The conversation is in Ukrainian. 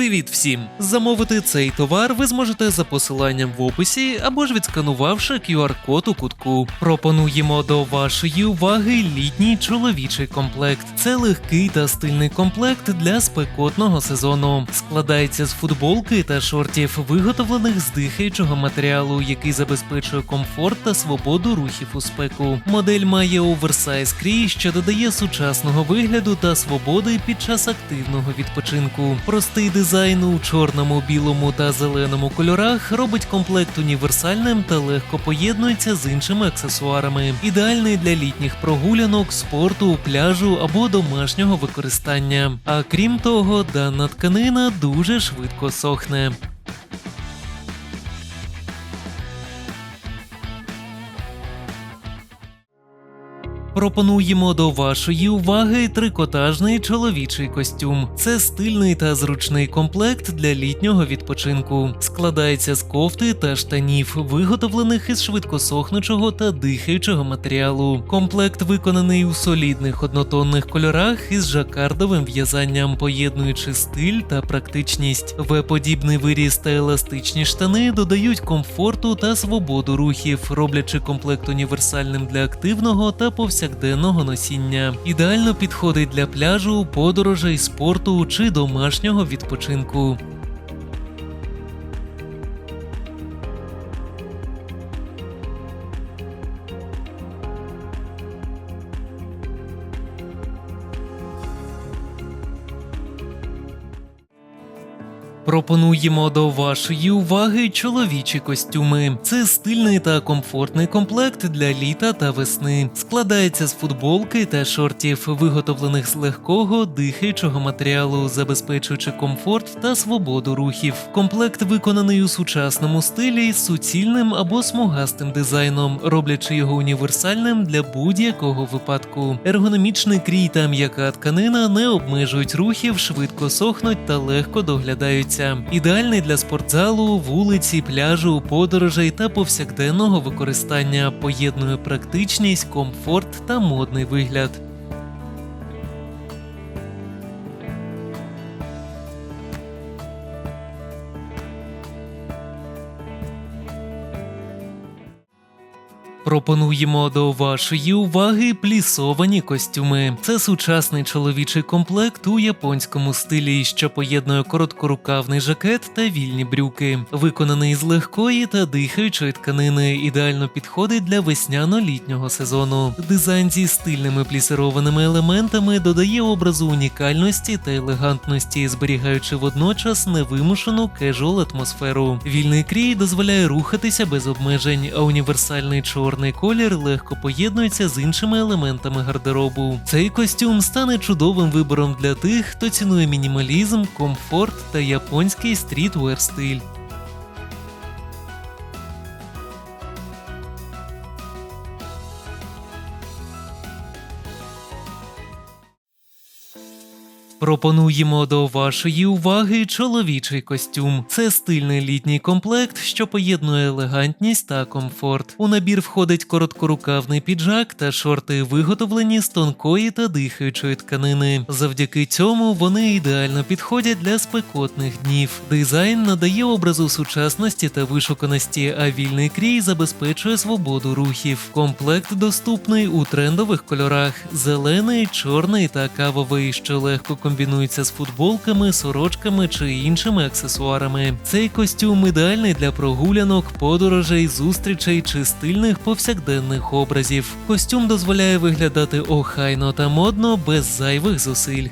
Привіт всім! Замовити цей товар ви зможете за посиланням в описі або ж відсканувавши QR-код у кутку. Пропонуємо до вашої уваги літній чоловічий комплект. Це легкий та стильний комплект для спекотного сезону. Складається з футболки та шортів, виготовлених з дихаючого матеріалу, який забезпечує комфорт та свободу рухів у спеку. Модель має оверсайз крій, що додає сучасного вигляду та свободи під час активного відпочинку. Простий дизайн у чорному, білому та зеленому кольорах робить комплект універсальним та легко поєднується з іншими аксесуарами. Ідеальний для літніх прогулянок, спорту, пляжу або домашнього використання. А крім того, дана тканина дуже швидко сохне. Пропонуємо до вашої уваги трикотажний чоловічий костюм. Це стильний та зручний комплект для літнього відпочинку. Складається з кофти та штанів, виготовлених із швидкосохнучого та дихаючого матеріалу. Комплект виконаний у солідних однотонних кольорах із жакардовим в'язанням, поєднуючи стиль та практичність. В-подібний виріз та еластичні штани додають комфорту та свободу рухів, роблячи комплект універсальним для активного та повсякденного носіння. Ідеально підходить для пляжу, подорожей, спорту чи домашнього відпочинку. Пропонуємо до вашої уваги чоловічі костюми. Це стильний та комфортний комплект для літа та весни. Складається з футболки та шортів, виготовлених з легкого дихаючого матеріалу, забезпечуючи комфорт та свободу рухів. Комплект виконаний у сучасному стилі з суцільним або смугастим дизайном, роблячи його універсальним для будь-якого випадку. Ергономічний крій та м'яка тканина не обмежують рухів, швидко сохнуть та легко доглядаються. Ідеальний для спортзалу, вулиці, пляжу, подорожей та повсякденного використання, поєднує практичність, комфорт та модний вигляд. Пропонуємо до вашої уваги плісовані костюми. Це сучасний чоловічий комплект у японському стилі, що поєднує короткорукавний жакет та вільні брюки. Виконаний з легкої та дихаючої тканини, ідеально підходить для весняно-літнього сезону. Дизайн зі стильними плісированими елементами додає образу унікальності та елегантності, зберігаючи водночас невимушену кежуал атмосферу. Вільний крій дозволяє рухатися без обмежень, а універсальний чорний колір легко поєднується з іншими елементами гардеробу. Цей костюм стане чудовим вибором для тих, хто цінує мінімалізм, комфорт та японський стрітвер стиль. Пропонуємо до вашої уваги чоловічий костюм. Це стильний літній комплект, що поєднує елегантність та комфорт. У набір входить короткорукавний піджак та шорти, виготовлені з тонкої та дихаючої тканини. Завдяки цьому вони ідеально підходять для спекотних днів. Дизайн надає образу сучасності та вишуканості, а вільний крій забезпечує свободу рухів. Комплект доступний у трендових кольорах: зелений, чорний та кавовий, що легко комбінується з футболками, сорочками чи іншими аксесуарами. Цей костюм ідеальний для прогулянок, подорожей, зустрічей чи стильних повсякденних образів. Костюм дозволяє виглядати охайно та модно без зайвих зусиль.